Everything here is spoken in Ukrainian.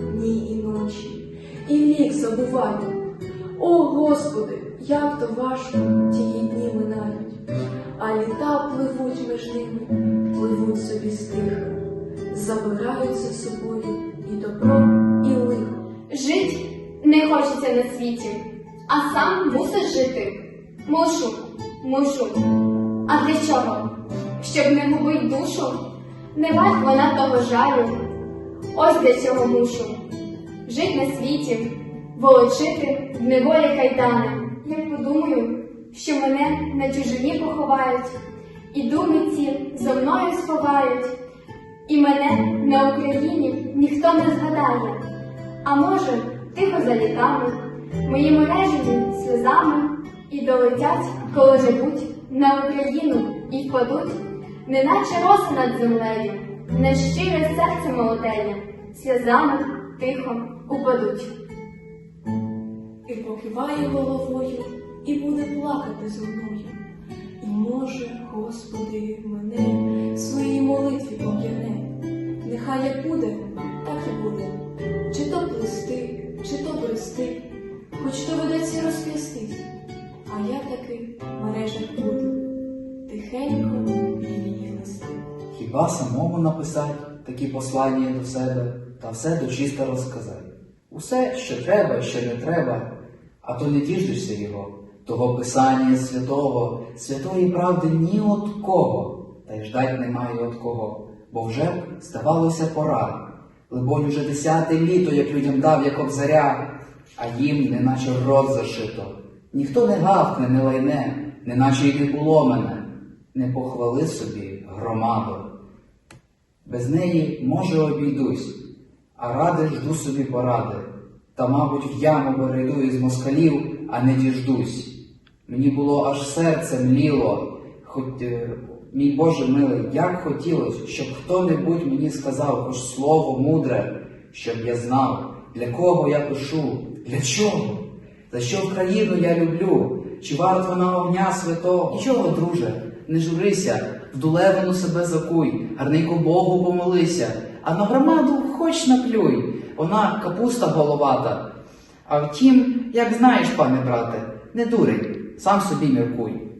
дні і ночі, і вік забуваю. О Господи, як то важко тії дні минають, а літа пливуть між ними, пливуть собі стиха, забирають за собою і добро, і лихо. Жить не хочеться на світі, а сам мусиш жити. Мушу, мушу. А для чого? Щоб не губить душу? Не варт вона того жалю. Ось для чого мушу. Жить на світі, волочити в неволі кайдани. Як подумаю, що мене на чужині поховають, і думи ці зо мною сховають, і мене на Україні ніхто не згадає. А може, тихо за літами, мої мережені сльозами і долетять, коли живуть на Україну і впадуть, неначе роси над землею, нещире серце молодеє, сльозами тихо упадуть. І покиває головою, і буде плакати зо мною. І може, Господи, мене в своїй молитві пом'яне. Нехай як буде, так і буде. Чи то плести, чи то брести, хоч доведеться розп'ястись. А я таки в мережах буду, тихенько. Хіба самому написать такі послання до себе та все дочисто розказати? Усе, що треба і що не треба, а то не діждешся його, того писання святого, святої правди ні от кого, та й ждать немає от кого, бо вже б, здавалося, пора. Либонь уже десяте літо, як людям дав, як обзаря, а їм неначе рот зашито. Ніхто не гавкне, не лайне, неначе й не було мене, не похвали собі громаду. Без неї, може, обійдусь, а ради жду собі поради. Та, мабуть, в яму перейду із москалів, а не діждусь. Мені було аж серце мліло, хоч, е, мій Боже милий, як хотілось, щоб хто-небудь мені сказав хоч слово мудре, щоб я знав, для кого я пишу, для чого, за що країну я люблю, чи варт вона огня святого? Нічого, друже, не журися, в дулевину себе закуй, гарненько Богу помолися, а на громаду хоч наплюй, вона капуста головата. А втім, як знаєш, пане брате, не дурень, сам собі міркуй.